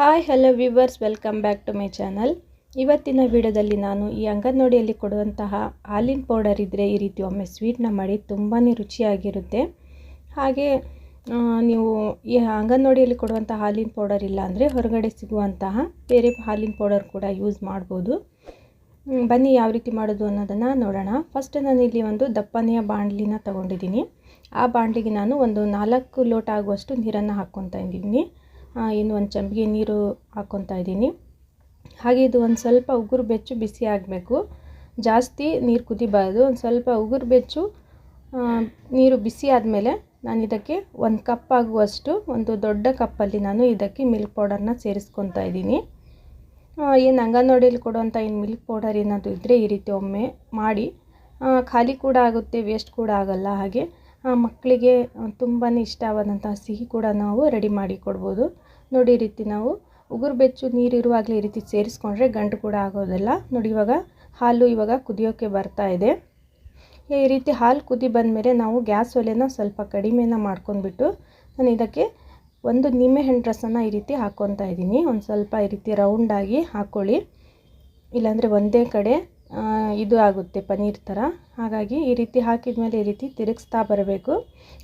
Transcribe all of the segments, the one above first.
Hi hello viewers welcome back to my channel ಇವತ್ತಿನ ವಿಡಿಯೋದಲ್ಲಿ ನಾನು ಈ ಅಂಗನವಾಡಿಯಲ್ಲಿ ಕೊಡುವಂತಹ ಹಾಲಿನ ಪೌಡರ್ ಇದ್ದರೆ ಈ ರೀತಿ ಒಮ್ಮೆ ಸ್ವೀಟ್ನ ಮಾಡಿ ತುಂಬಾ ರುಚಿಯಾಗಿರುತ್ತೆ. ಹಾಗೆ ನೀವು ಈ ಅಂಗನವಾಡಿಯಲ್ಲಿ ಕೊಡುವಂಥ ಹಾಲಿನ ಪೌಡರ್ ಇಲ್ಲ ಅಂದರೆ ಹೊರಗಡೆ ಸಿಗುವಂತಹ ಬೇರೆ ಹಾಲಿನ ಪೌಡರ್ ಕೂಡ ಯೂಸ್ ಮಾಡ್ಬೋದು. ಬನ್ನಿ ಯಾವ ರೀತಿ ಮಾಡೋದು ಅನ್ನೋದನ್ನು ನೋಡೋಣ. ಫಸ್ಟ್ ನಾನು ಇಲ್ಲಿ ಒಂದು ದಪ್ಪನೆಯ ಬಾಣಲಿನ ತಗೊಂಡಿದ್ದೀನಿ. ಆ ಬಾಣಲಿಗೆ ನಾನು ಒಂದು ನಾಲ್ಕು ಲೋಟ ಆಗುವಷ್ಟು ನೀರನ್ನು ಹಾಕ್ಕೊತಾ ಇದ್ದೀನಿ. ಇನ್ನು ಒಂದು ಚಂಬಿಗೆ ನೀರು ಹಾಕ್ಕೊತಾ ಇದ್ದೀನಿ. ಹಾಗೆ ಇದು ಒಂದು ಸ್ವಲ್ಪ ಉಗುರು ಬೆಚ್ಚು ಬಿಸಿ ಆಗಬೇಕು. ಜಾಸ್ತಿ ನೀರು ಕುದಿಬಾರ್ದು. ಒಂದು ಸ್ವಲ್ಪ ಉಗುರು ಬೆಚ್ಚು ನೀರು ಬಿಸಿ ಆದಮೇಲೆ ನಾನು ಇದಕ್ಕೆ ಒಂದು ಕಪ್ ಆಗುವಷ್ಟು, ಒಂದು ದೊಡ್ಡ ಕಪ್ಪಲ್ಲಿ ನಾನು ಇದಕ್ಕೆ ಮಿಲ್ಕ್ ಪೌಡರ್ನ ಸೇರಿಸ್ಕೊತಾ ಇದ್ದೀನಿ. ಏನು ಅಂಗನವಾಡಿಯಲ್ಲಿ ಕೊಡುವಂಥ ಏನು ಮಿಲ್ಕ್ ಪೌಡರ್ ಏನಾದರೂ ಇದ್ದರೆ ಈ ರೀತಿ ಒಮ್ಮೆ ಮಾಡಿ ಖಾಲಿ ಕೂಡ ಆಗುತ್ತೆ ವೇಸ್ಟ್ ಕೂಡ ಆಗಲ್ಲ ಹಾಗೆ. ಮಕ್ಕಳಿಗೆ ತುಂಬಾ ಇಷ್ಟವಾದಂತಹ ಸಿಹಿ ಕೂಡ ನಾವು ರೆಡಿ ಮಾಡಿ ಕೊಡ್ಬೋದು. ನೋಡಿ ಈ ರೀತಿ ನಾವು ಉಗುರು ಬೆಚ್ಚು ನೀರಿರುವಾಗಲೇ ಈ ರೀತಿ ಸೇರಿಸ್ಕೊಂಡ್ರೆ ಗಂಟು ಕೂಡ ಆಗೋದಿಲ್ಲ. ನೋಡಿ ಇವಾಗ ಹಾಲು ಇವಾಗ ಕುದಿಯೋಕ್ಕೆ ಬರ್ತಾ ಇದೆ. ಈ ರೀತಿ ಹಾಲು ಕುದಿ ಬಂದಮೇಲೆ ನಾವು ಗ್ಯಾಸ್ ಒಲೆನ ಸ್ವಲ್ಪ ಕಡಿಮೆನ ಮಾಡ್ಕೊಂಡ್ಬಿಟ್ಟು ನಾನು ಇದಕ್ಕೆ ಒಂದು ನಿಂಬೆಹಣ್ಣು ರಸನ ಈ ರೀತಿ ಹಾಕ್ಕೊತಾ ಇದ್ದೀನಿ. ಒಂದು ಸ್ವಲ್ಪ ಈ ರೀತಿ ರೌಂಡಾಗಿ ಹಾಕ್ಕೊಳ್ಳಿ ಇಲ್ಲಾಂದರೆ ಒಂದೇ ಕಡೆ ಆ, ಇದು ಆಗುತ್ತೆ ಪನ್ನೀರ್ ಥರ ಹಾಗಾಗಿ ಈ ರೀತಿ ಹಾಕಿದ ಮೇಲೆ ಈ ರೀತಿ ತಿರುಗಿಸ್ತಾ ಬರಬೇಕು.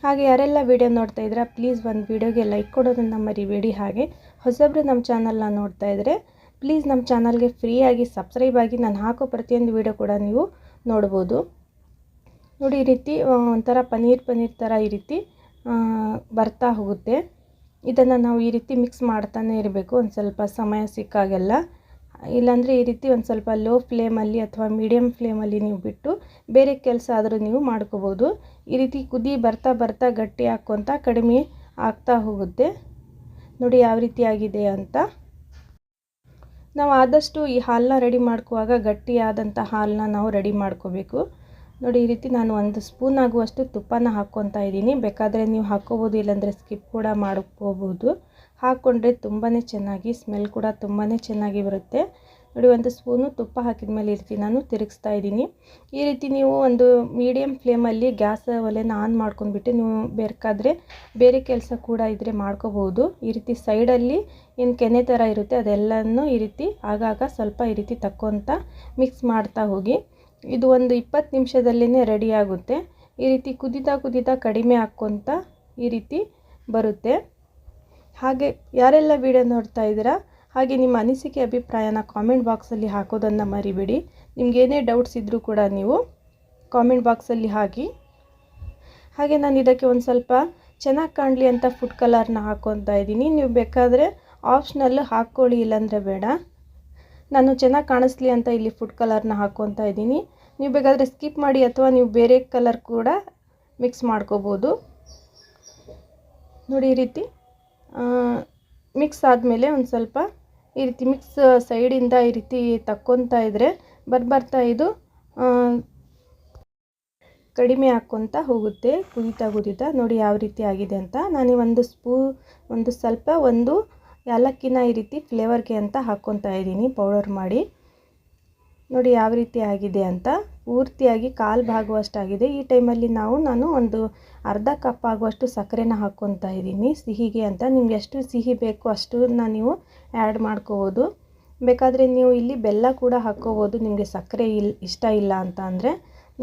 ಹಾಗೆ ಯಾರೆಲ್ಲ ವೀಡಿಯೋ ನೋಡ್ತಾ ಇದ್ರೆ ಪ್ಲೀಸ್ ಒಂದು ವೀಡಿಯೋಗೆ ಲೈಕ್ ಕೊಡೋದನ್ನ ಮರಿಬೇಡಿ. ಹಾಗೆ ಹೊಸಬ್ರು ನಮ್ಮ ಚಾನಲ್ನ ನೋಡ್ತಾ ಇದ್ದರೆ ಪ್ಲೀಸ್ ನಮ್ಮ ಚಾನಲ್ಗೆ ಫ್ರೀಯಾಗಿ ಸಬ್ಸ್ಕ್ರೈಬ್ ಆಗಿ ನಾನು ಹಾಕೋ ಪ್ರತಿಯೊಂದು ವೀಡಿಯೋ ಕೂಡ ನೀವು ನೋಡ್ಬೋದು. ನೋಡಿ ಈ ರೀತಿ ಒಂಥರ ಪನ್ನೀರ್ ಪನ್ನೀರ್ ಥರ ಈ ರೀತಿ ಬರ್ತಾ ಹೋಗುತ್ತೆ. ಇದನ್ನು ನಾವು ಈ ರೀತಿ ಮಿಕ್ಸ್ ಮಾಡ್ತಾನೆ ಇರಬೇಕು. ಒಂದು ಸ್ವಲ್ಪ ಸಮಯ ಸಿಕ್ಕಾಗೆಲ್ಲ. ಇಲ್ಲಾಂದರೆ ಈ ರೀತಿ ಒಂದು ಸ್ವಲ್ಪ ಲೋ ಫ್ಲೇಮಲ್ಲಿ ಅಥವಾ ಮೀಡಿಯಮ್ ಫ್ಲೇಮಲ್ಲಿ ನೀವು ಬಿಟ್ಟು ಬೇರೆ ಕೆಲಸ ಆದರೂ ನೀವು ಮಾಡ್ಕೋಬೋದು. ಈ ರೀತಿ ಕುದಿ ಬರ್ತಾ ಬರ್ತಾ ಗಟ್ಟಿ ಹಾಕ್ಕೊತ ಕಡಿಮೆ ಆಗ್ತಾ ಹೋಗುತ್ತೆ. ನೋಡಿ ಯಾವ ರೀತಿ ಆಗಿದೆ ಅಂತ. ನಾವು ಆದಷ್ಟು ಈ ಹಾಲನ್ನ ರೆಡಿ ಮಾಡ್ಕೋವಾಗ ಗಟ್ಟಿಯಾದಂಥ ಹಾಲನ್ನ ನಾವು ರೆಡಿ ಮಾಡ್ಕೋಬೇಕು. ನೋಡಿ ಈ ರೀತಿ ನಾನು ಒಂದು ಸ್ಪೂನ್ ಆಗುವಷ್ಟು ತುಪ್ಪನ ಹಾಕ್ಕೊತಾ ಇದ್ದೀನಿ. ಬೇಕಾದರೆ ನೀವು ಹಾಕ್ಕೋಬೋದು ಇಲ್ಲಾಂದರೆ ಸ್ಕಿಪ್ ಕೂಡ ಮಾಡ್ಕೋಬೋದು. ಹಾಕ್ಕೊಂಡ್ರೆ ತುಂಬಾ ಚೆನ್ನಾಗಿ ಸ್ಮೆಲ್ ಕೂಡ ತುಂಬಾ ಚೆನ್ನಾಗಿ ಬರುತ್ತೆ. ನೋಡಿ, ಒಂದು ಸ್ಪೂನು ತುಪ್ಪ ಹಾಕಿದ ಮೇಲೆ ಈ ರೀತಿ ನಾನು ತಿರುಗಿಸ್ತಾ ಇದ್ದೀನಿ. ಈ ರೀತಿ ನೀವು ಒಂದು ಮೀಡಿಯಮ್ ಫ್ಲೇಮಲ್ಲಿ ಗ್ಯಾಸ್ ಒಲೆನ ಆನ್ ಮಾಡ್ಕೊಂಡ್ಬಿಟ್ಟು ನೀವು ಬೇಕಾದರೆ ಬೇರೆ ಕೆಲಸ ಕೂಡ ಇದ್ದರೆ ಮಾಡ್ಕೋಬೋದು ಈ ರೀತಿ ಸೈಡಲ್ಲಿ ಏನು ಕೆನೆ ಥರ ಇರುತ್ತೆ, ಅದೆಲ್ಲನೂ ಈ ರೀತಿ ಆಗಾಗ ಸ್ವಲ್ಪ ಈ ರೀತಿ ತಕ್ಕೊತ ಮಿಕ್ಸ್ ಮಾಡ್ತಾ ಹೋಗಿ. ಇದು ಒಂದು ಇಪ್ಪತ್ತು ನಿಮಿಷದಲ್ಲೇ ರೆಡಿ ಆಗುತ್ತೆ. ಈ ರೀತಿ ಕುದಿತಾ ಕುದಿತಾ ಕಡಿಮೆ ಹಾಕ್ಕೊತ ಈ ರೀತಿ ಬರುತ್ತೆ. ಹಾಗೆ ಯಾರೆಲ್ಲ ವಿಡಿಯೋ ನೋಡ್ತಾ ಇದ್ದೀರಾ, ಹಾಗೆ ನಿಮ್ಮ ಅನಿಸಿಕೆ, ಅಭಿಪ್ರಾಯನ ಕಾಮೆಂಟ್ ಬಾಕ್ಸಲ್ಲಿ ಹಾಕೋದನ್ನು ಮರಿಬೇಡಿ. ನಿಮಗೇನೇ ಡೌಟ್ಸ್ ಇದ್ದರೂ ಕೂಡ ನೀವು ಕಾಮೆಂಟ್ ಬಾಕ್ಸಲ್ಲಿ ಹಾಕಿ. ಹಾಗೆ ನಾನು ಇದಕ್ಕೆ ಒಂದು ಸ್ವಲ್ಪ ಚೆನ್ನಾಗಿ ಕಾಣಲಿ ಅಂತ ಫುಡ್ ಕಲರ್ನ ಹಾಕ್ಕೊತಾ ಇದ್ದೀನಿ. ನೀವು ಬೇಕಾದರೆ ಆಪ್ಷನಲ್ಲು ಹಾಕ್ಕೊಳ್ಳಿ, ಇಲ್ಲಾಂದರೆ ಬೇಡ. ನಾನು ಚೆನ್ನಾಗಿ ಕಾಣಿಸ್ಲಿ ಅಂತ ಇಲ್ಲಿ ಫುಡ್ ಕಲರ್ನ ಹಾಕ್ಕೊತಾ ಇದ್ದೀನಿ. ನೀವು ಬೇಕಾದರೆ ಸ್ಕಿಪ್ ಮಾಡಿ ಅಥವಾ ನೀವು ಬೇರೆ ಕಲರ್ ಕೂಡ ಮಿಕ್ಸ್ ಮಾಡ್ಕೋಬೋದು. ನೋಡಿ ಈ ರೀತಿ. ಮಿಕ್ಸ್ ಆದಮೇಲೆ ಒಂದು ಸ್ವಲ್ಪ ಈ ರೀತಿ ಮಿಕ್ಸ್ ಸೈಡಿಂದ ಈ ರೀತಿ ತಕ್ಕೊತಾ ಇದ್ದರೆ ಬರ್ಬರ್ತಾ ಇದು ಕಡಿಮೆ ಹಾಕ್ಕೊತ ಹೋಗುತ್ತೆ, ಕುದೀತಾ ಕುದೀತಾ. ನೋಡಿ ಯಾವ ರೀತಿ ಆಗಿದೆ ಅಂತ. ನಾನು ಒಂದು ಸ್ಪೂ, ಒಂದು ಸ್ವಲ್ಪ ಒಂದು ಏಲಕ್ಕಿನ ಈ ರೀತಿ ಫ್ಲೇವರ್ಗೆ ಅಂತ ಹಾಕ್ಕೊತಾ ಇದ್ದೀನಿ ಪೌಡರ್ ಮಾಡಿ. ನೋಡಿ ಯಾವ ರೀತಿ ಆಗಿದೆ ಅಂತ. ಪೂರ್ತಿಯಾಗಿ ಕಾಲು ಭಾಗುವಷ್ಟಾಗಿದೆ ಈ ಟೈಮಲ್ಲಿ ನಾವು, ನಾನು ಒಂದು ಅರ್ಧ ಕಪ್ ಆಗುವಷ್ಟು ಸಕ್ಕರೆನ ಹಾಕ್ಕೊತಾ ಇದ್ದೀನಿ. ಸಿಹಿಗೆ ಅಂತ. ನಿಮ್ಗೆ ಎಷ್ಟು ಸಿಹಿ ಬೇಕು ಅಷ್ಟನ್ನ ನೀವು ಆ್ಯಡ್ ಮಾಡ್ಕೋಬೋದು. ಬೇಕಾದರೆ ನೀವು ಇಲ್ಲಿ ಬೆಲ್ಲ ಕೂಡ ಹಾಕ್ಕೋಬೋದು. ನಿಮಗೆ ಸಕ್ಕರೆ ಇಲ್, ಇಷ್ಟ ಇಲ್ಲ ಅಂತ ಅಂದರೆ.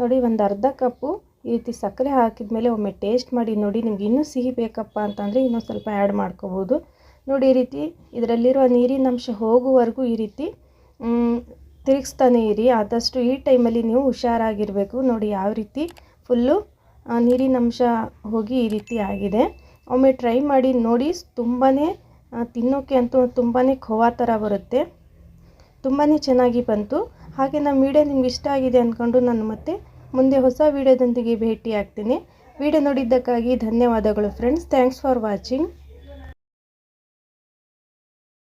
ನೋಡಿ, ಒಂದು ಅರ್ಧ ಕಪ್ಪು ಈ ರೀತಿ ಸಕ್ಕರೆ ಹಾಕಿದ ಮೇಲೆ ಒಮ್ಮೆ ಟೇಸ್ಟ್ ಮಾಡಿ ನೋಡಿ, ನಿಮ್ಗೆ ಇನ್ನೂ ಸಿಹಿ ಬೇಕಪ್ಪ ಅಂತಂದರೆ ಇನ್ನೂ ಸ್ವಲ್ಪ ಆ್ಯಡ್ ಮಾಡ್ಕೋಬೋದು. ನೋಡಿ, ಈ ರೀತಿ ಇದರಲ್ಲಿರುವ ನೀರಿನ ಅಂಶ ಹೋಗುವವರೆಗೂ ಈ ರೀತಿ ತಿರುಗಿಸ್ತಾನೆ ಇರಿ, ಆದಷ್ಟು ಈ ಟೈಮಲ್ಲಿ ನೀವು ಹುಷಾರಾಗಿರಬೇಕು. ನೋಡಿ, ಯಾವ ರೀತಿ ಫುಲ್ಲು ನೀರಿನಂಶ ಹೋಗಿ ಈ ರೀತಿ ಆಗಿದೆ. ಒಮ್ಮೆ ಟ್ರೈ ಮಾಡಿ ನೋಡಿ ತುಂಬಾ ತಿನ್ನೋಕ್ಕೆ ಅಂತೂ ತುಂಬಾ ಖೋವಾ ಥರ ಬರುತ್ತೆ. ತುಂಬಾ ಚೆನ್ನಾಗಿ ಬಂತು. ಹಾಗೆ ನಮ್ಮ ವಿಡಿಯೋ ನಿಮ್ಗೆ ಇಷ್ಟ ಆಗಿದೆ ಅಂದ್ಕೊಂಡು ನಾನು ಮತ್ತೆ ಮುಂದೆ ಹೊಸ ವಿಡಿಯೋದೊಂದಿಗೆ ಭೇಟಿ ಆಗ್ತೀನಿ ವಿಡಿಯೋ ನೋಡಿದ್ದಕ್ಕಾಗಿ ಧನ್ಯವಾದಗಳು ಫ್ರೆಂಡ್ಸ್ ಥ್ಯಾಂಕ್ಸ್ ಫಾರ್ ವಾಚಿಂಗ್